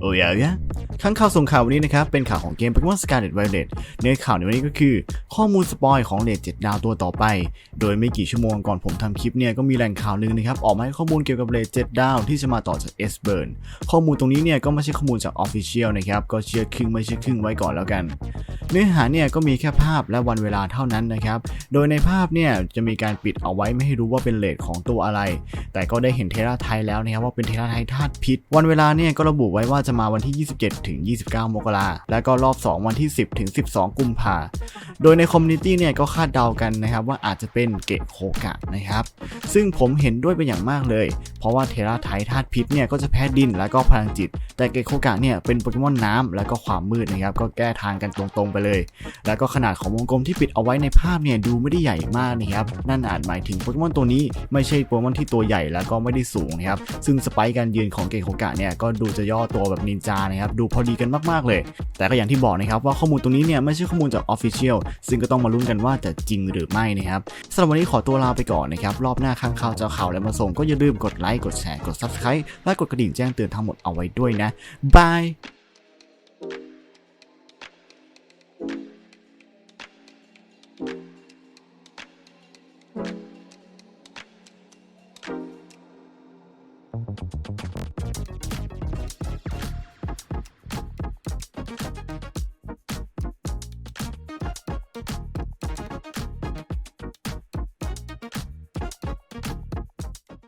โอ้ยยะข้างข่าวส่งข่าววันนี้นะครับ เป็นข่าวของเกม Pokemon Scarlet Violet เนื้อข่าวในวันนี้ก็คือ ข้อมูลสปอยของเลดเจ็ดดาวตัวต่อไป โดยไม่กี่ชั่วโมงก่อนผมทำคลิปเนี่ย ก็มีแหล่งข่าวหนึงนะครับ ออกมาให้ข้อมูลเกี่ยวกับเลดเจ็ดดาวที่จะมาต่อจากเอสเบิร์นข้อมูลตรงนี้เนี่ย ก็ไม่ใช่ข้อมูลจาก Official นะครับ ก็เชื่อครึ่งไม่เชื่อครึ่งไว้ก่อนแล้วกัน เนื้อหาเนี่ยก็มีแค่ภาพและวันเวลาเท่านั้นนะครับ โดยในภาพเนี่ยจะมีการปิดเอาไว้ไม่ให้รู้ว่าเป็นเลดของตัวอะไร แต่ก็ได้เห็นเทราไทยแล้วนะครับว่าเป็นเทราไทยธาตุพิษ วันเวลาเนี่ยก็ระบุไว้ว่าจะมาวันที่ 27 ถึง 29 มกราและก็รอบ 2 วันที่ 10 ถึง 12 กุมภาโดยในคอมมูนิตี้เนี่ยก็คาดเดากันนะครับว่าอาจจะเป็นเกะโคกะนะครับ ซึ่งผมเห็นด้วยเป็นอย่างมากเลย เพราะว่าเทราไทธาตุพิษเนี่ยก็จะแพ้ดินแล้วก็พลังจิต แต่เกะโคกะเนี่ยเป็นโปเกมอนน้ำแล้วก็ความมืดนะครับก็แก้ทางกันตรงๆไปเลย แล้วก็ขนาดของวงกลมที่ปิดเอาไว้ในภาพเนี่ยดูไม่ได้ใหญ่มากนะครับนั่นอาจหมายถึงโปเกมอนตัวนี้ไม่ใช่โปเกมอนที่ตัวใหญ่แล้วก็ไม่ได้สูงนะครับซึ่งสไปค์การยืนของเกะโคกะเนี่ยก็ดูจะย่อตัวแบบนินจานะครับดูพอดีกันมากๆเลย แต่ก็อย่างที่บอกนะครับว่าข้อมูลตรงนี้เนี่ยไม่ใช่ข้อมูลจาก Official ซึ่งก็ต้องมาลุ้นกันว่าจะจริงหรือไม่นะครับสำหรับวันนี้ขอตัวลาไปก่อนนะครับ รอบหน้าข้างข่าวจะข่าวและมาส่งก็อย่าลืมกดไลค์กดแชร์กด subscribe และกดกระดิ่งแจ้งเตือนทั้งหมดเอาไว้ด้วยนะบาย